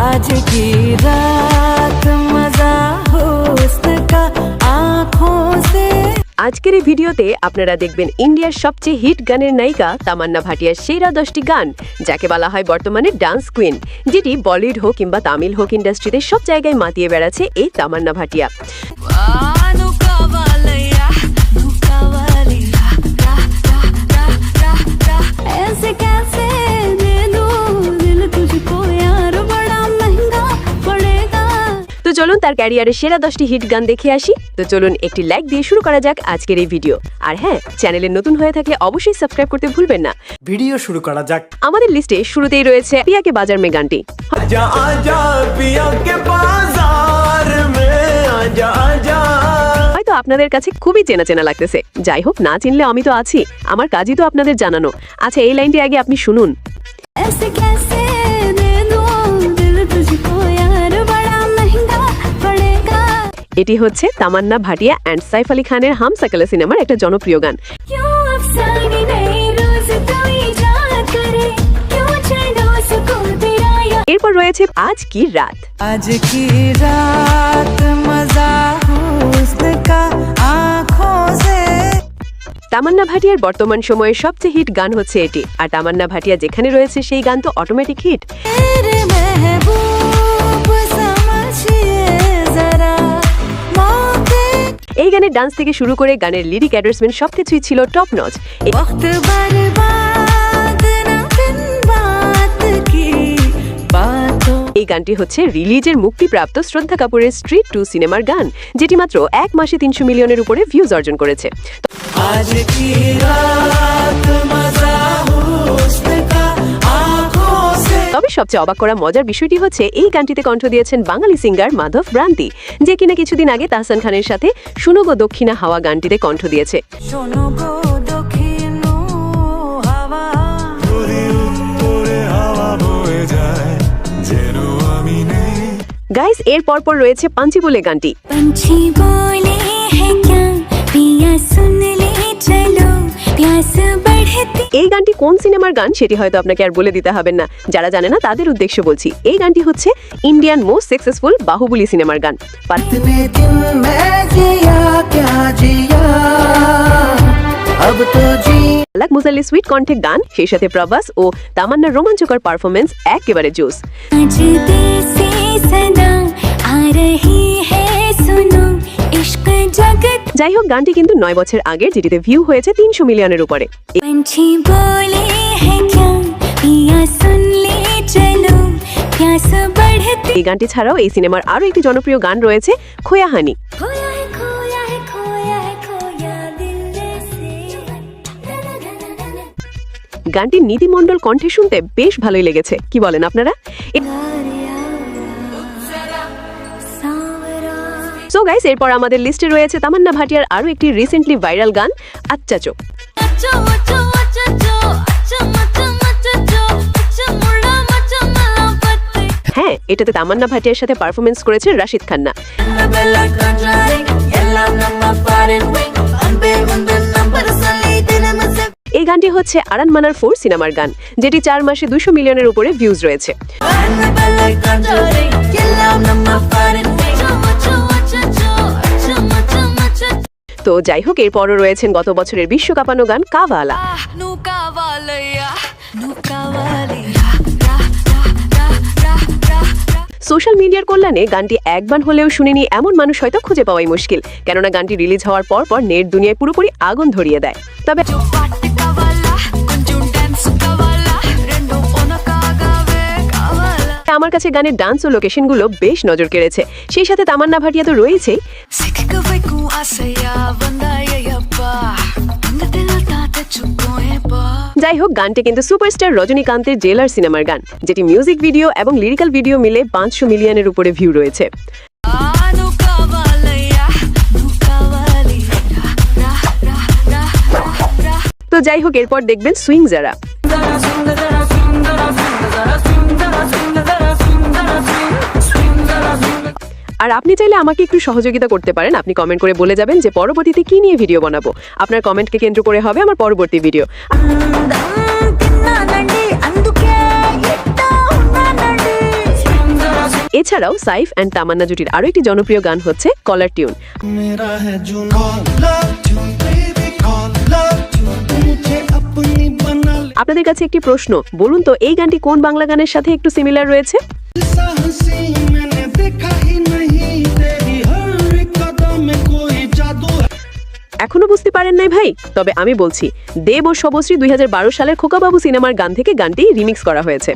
आज की रात मजा हुस्न का आंखों से আজকের এই ভিডিওতে আপনারা দেখবেন ইন্ডিয়ার সবচেয়ে হিট গানের নায়িকা তামান্না ভাটিয়ার সেরা দশটি গান যাকে বলা হয় বর্তমানে ডান্স কুইন যেটি বলিউড হোক কিংবা তামিল হোক ইন্ডাস্ট্রিতে সব জায়গায় মাতিয়ে বেড়াচ্ছে এই তামান্না ভাটিয়া ऐसे कैसे दे दूं दिल तुझको यार बड़ा महंगा पड़ेगा তো চলুন তার ক্যারিয়ারের সেরা দশটি হিট গান দেখে আসি তো চলুন একটি লাইক দিয়ে শুরু করা যাক আজকের এই ভিডিও আর হ্যাঁ চ্যানেলে নতুন হয়ে থাকলে অবশ্যই সাবস্ক্রাইব করতে ভুলবেন না ভিডিও শুরু করা যাক আমাদের লিস্টে শুরুতেই রয়েছে পিয়াকে বাজার মে গানটি आजा आजा पिया के बाजार में आजा आजा হয়তো আপনাদের কাছে খুবই চেনা চেনা লাগতেছে। যাই হোক না চিনলে আমি তো আছি। আমার কাজই তো আপনাদের জানানো। আচ্ছা এই লাইনটি আগে আপনি শুনুন। এটি হচ্ছে তামান্না ভাটিয়া অ্যান্ড সাইফ আলী খানের হাম সাকালা সিনেমার একটা জনপ্রিয় গান। এরপর রয়েছে আজ কি রাত? আজ কি রাত? মজা তামান্না ভাটিয়ার বর্তমান সময়ে সবচেয়ে হিট গান হচ্ছে এটি। আর তামান্না ভাটিয়া যেখানে রয়েছে সেই গান তো অটোমেটিক হিট এই গানের ডান্স থেকে শুরু করে গানের লিরিক অ্যাডভার্সমেন্ট সবকিছুই ছিল টপ নচ এই গানটি হচ্ছে রিলিজের মুক্তিপ্রাপ্ত শ্রদ্ধা কাপুরের স্ট্রিট টু সিনেমার গান যেটি মাত্র এক মাসে তিনশো মিলিয়নের উপরে ভিউজ অর্জন করেছে। তবে সবচেয়ে অবাক করা মজার বিষয়টি হচ্ছে এই গানটিতে কণ্ঠ দিয়েছেন বাঙালি সিঙ্গার মাধব ভ্রান্তি যে কিনা কিছুদিন আগে তাহসান খানের সাথে সুনগো দক্ষিণা হাওয়া গানটিতে কণ্ঠ দিয়েছে। গাইস এর পর পর রয়েছে পাঞ্চি বলে গানটি। পাঞ্চি বলে পিয়া চলো প্যাস এই গানটি কোন সিনেমার গান সেটি হয়তো আপনাকে আর বলে দিতে হবে না। যারা জানে না তাদের উদ্দেশ্য বলছি এই গানটি হচ্ছে ইন্ডিয়ান মোস্ট সাকসেসফুল বাহুবলী সিনেমার গান। ফারাক মুজালি সুইট কণ্ঠে গান সেই সাথে প্রবাস ও তামান্নার রোমাঞ্চকর পারফরমেন্স একেবারে জোস যাই হোক গানটি কিন্তু নয় বছর আগে যেটিতে ভিউ হয়েছে তিনশো মিলিয়নের উপরে। এই গানটি ছাড়াও এই সিনেমার আরও একটি জনপ্রিয় গান রয়েছে খোয়াহানি। গানটি নীতিমণ্ডল কণ্ঠে শুনতে বেশ ভালোই লেগেছে। কি বলেন আপনারা? সো গাইস এরপর আমাদের লিস্টে রয়েছে তামান্না ভাটিয়ার আরও একটি রিসেন্টলি ভাইরাল গান আচ্চা হ্যাঁ এটাতে তামান্না ভাটিয়ার সাথে পারফরমেন্স করেছে রাশিদ খান্না। এই গানটি হচ্ছে আরান মানার ফোর সিনেমার গান, যেটি চার মাসে দুশো মিলিয়নের উপরে ভিউজ রয়েছে। তো যাই হোক, এরপরও রয়েছেন গত বছরের বিশ্বকাপানো গান কাভালা। সোশ্যাল মিডিয়ার কল্যাণে গানটি একবার হলেও শুনিনি এমন মানুষ হয়তো খুঁজে পাওয়াই মুশকিল। কেননা গানটি রিলিজ হওয়ার পর পর নেট দুনিয়ায় পুরোপুরি আগুন ধরিয়ে দেয়। তবে আমার কাছে গানের ডান্স ও লোকেশনগুলো বেশ নজর কেড়েছে। সেই সাথে তামান্না ভাটিয়া তো রয়েছেই। যাই হোক, গানটি কিন্তু সুপারস্টার রজনীকান্তের জেলার সিনেমার গান, যেটি মিউজিক ভিডিও এবং লিরিক্যাল ভিডিও মিলে পাঁচশো মিলিয়নের উপরে ভিউ রয়েছে। তো যাই হোক, এরপর দেখবেন সুইং যারা আর আপনি চাইলে আমাকে একটু সহযোগিতা করতে পারেন। আপনি কমেন্ট করে বলে যাবেন যে পরবর্তীতে কি নিয়ে ভিডিও বানাবো। আপনার কমেন্টকে কেন্দ্র করে হবে আমার পরবর্তী ভিডিও এছাড়াও সাইফ অ্যান্ড তামান্না জুটির আরও একটি জনপ্রিয় গান হচ্ছে কলার টিউন আপনাদের কাছে একটি প্রশ্ন বলুন তো এই গানটি কোন বাংলা গানের সাথে একটু সিমিলার রয়েছে? পারেন নাই ভাই। তবে আমি বলছি দেব ও শবশ্রী দুই হাজার বারো সালের খোকাবাবু সিনেমার গান থেকে গানটি রিমিক্স করা হয়েছে।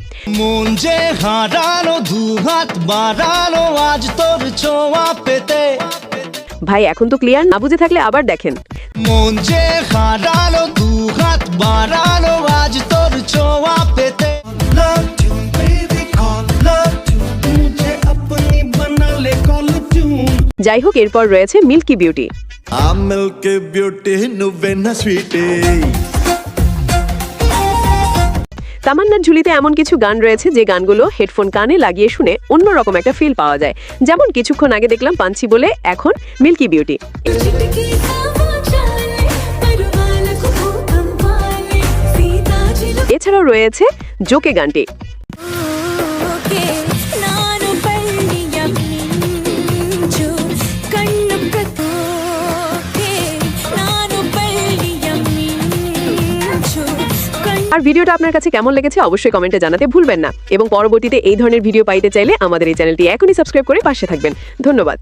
ভাই এখন তো ক্লিয়ার না বুঝে থাকলে আবার দেখেন। যাই হোক এরপর রয়েছে মিল্কি বিউটি ಆ ಮಿಲ್ಕ್ ಬ್ಯೂಟಿ তামান্নার ঝুলিতে এমন কিছু গান রয়েছে যে গানগুলো হেডফোন কানে লাগিয়ে শুনে অন্যরকম একটা ফিল পাওয়া যায়। যেমন কিছুক্ষণ আগে দেখলাম পাঞ্চি বলে, এখন মিল্কি বিউটি। এছাড়াও রয়েছে জোকে গানটি। আর ভিডিওটা আপনার কাছে কেমন লেগেছে অবশ্যই কমেন্টে জানাতে ভুলবেন না। এবং পরবর্তীতে এই ধরনের ভিডিও পাইতে চাইলে আমাদের এই চ্যানেলটি এখনই সাবস্ক্রাইব করে পাশে থাকবেন। ধন্যবাদ।